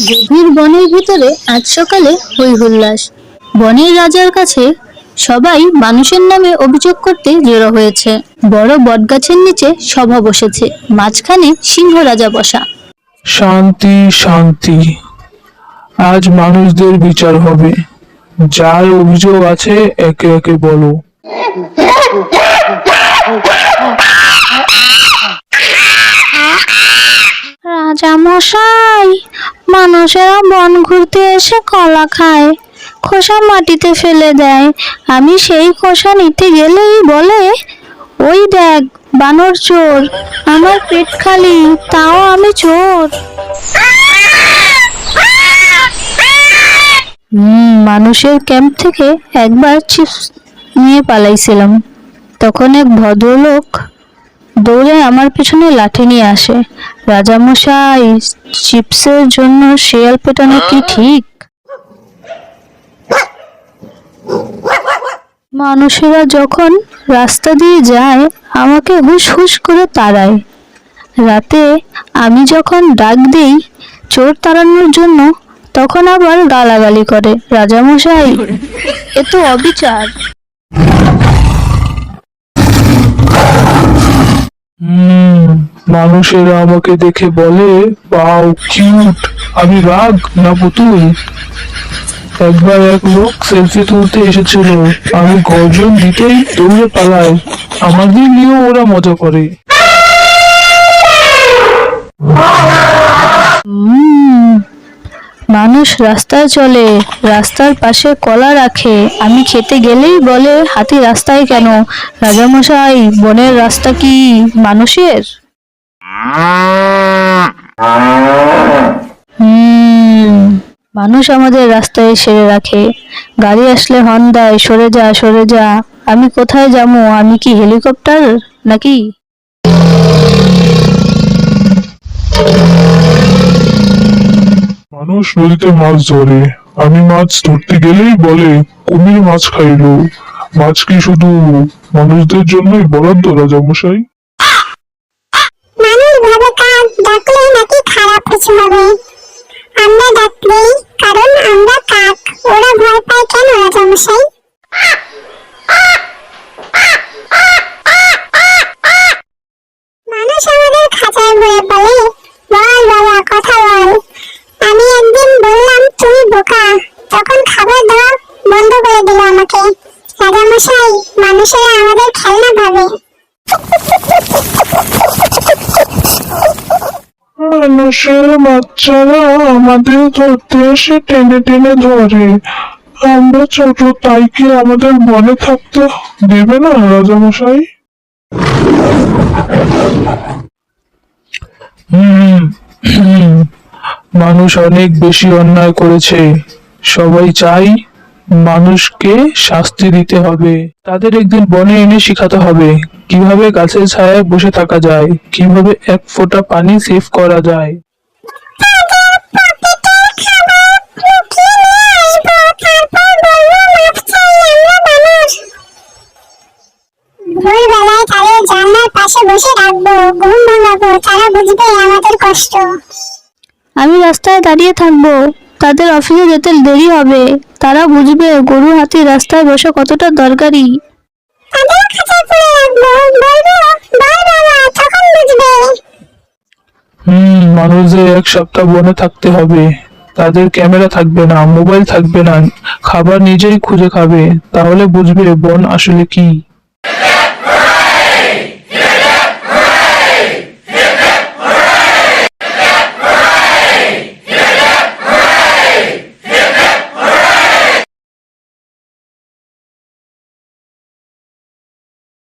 গভীর বনের ভিতরে আজ সকালে হই হুল্লাস। বনের রাজার কাছে সবাই মানুষের নামে অভিযোগ করতে জড়ো হয়েছে। বড় বটগাছের নিচে সভা বসেছে, মাঝখানে সিংহ রাজা বসা। শান্তি শান্তি। আজ মানুষদের বিচার হবে। যার অভিযোগ আছে, একে একে বলো। রাজা মশাই মানুষেরা বন ঘুরতে এসে কলা খায়, খোসা মাটিতে ফেলে দেয়। আমি সেই খোসা নিতে গেলেই বলে, ওই দেখ, বানর চোর, আমার পেট খালি, তাও আমি চোর। মানুষের ক্যাম্প থেকে একবার চিপস নিয়ে পালাইছিলাম। তখন এক ভদ্রলোক দৌড়ে আমার পেছনে লাঠি নিয়ে আসে। রাজামশাই, চিপসের জন্য শিয়াল পেটানো কি ঠিক? মানুষেরা যখন রাস্তা দিয়ে যায়, আমাকে হুশ হুশ করে তাড়ায়। রাতে আমি যখন ডাক দিই, চোর তাড়ানোর জন্য, তখন আবার গালাগালি করে। রাজামশাই, এ তো অবিচার। মানুষেরা আমাকে দেখে বলে, বাউ, কিউট, আমি রাগ না পুতুল? একবার এক লোক সেলফি তুলতে এসেছিল। আমি গর্জন দিতেই দৌড়ে পালাই। আমাদের নিয়েও ওরা মজা করে। মানুষ রাস্তায় চলে, রাস্তার পাশে কলা রাখে। আমি খেতে গেলেই বলে, হাতি রাস্তায় কেন? রাজামশাই, বনের রাস্তা কি মানুষের? মানুষ আমাদের রাস্তায় সেরে রাখে। গাড়ি আসলে হর্ন দেয় সরে যা সরে যা। আমি কোথায় যাব? আমি কি হেলিকপ্টার নাকি? মানুষ নদীতে মাছ ধরে। আমি মাছ ধরতে গেলেই বলে, কুমির মাছ খাইল। মাছ কি শুধু মানুষদের জন্যই বরাদ্দ, রাজামশাই? মানুষ খারাপ আমরা ডাকলেই কারণ আমরা কাক। ওরা ভয় পায় কেন, রাজামশাই? রাজামশাই মানুষেরা আমাদের খেলনা ভাবে। মানুষের বাচ্চারা আমাদের ধরতে এসে টেনে টেনে ধরে। আমরা ছোট তাই কি আমাদের বনে থাকতে দেবে না রাজামশাই? হুম হুম, মানুষ অনেক বেশি অন্যায় করেছে। সবাই চাই মানুষকে শাস্তি দিতে হবে। তাদের একদিন বনে এনে শিখাতে হবে কীভাবে গাছের ছায়ায় বসে থাকা যায় কীভাবে এক ফোঁটা পানি সেভ করা যায়। ভোরবেলায় তাদের জানলার পাশে বসে রাখব। ঘুম ভাঙাবো তারা বুঝবে আমাদের কষ্ট। আমি রাস্তায় দাঁড়িয়ে থাকব। তাদের অফিসে যেতে দেরি হবে। তারা বুঝবে গরু হাতি রাস্তায় বসে কতটা দরকারি। হুম মানুষদের এক সপ্তাহ বনে থাকতে হবে। তাদের ক্যামেরা থাকবে না মোবাইল থাকবে না খাবার নিজেই খুঁজে খাবে। তাহলে বুঝবে বন আসলে কি।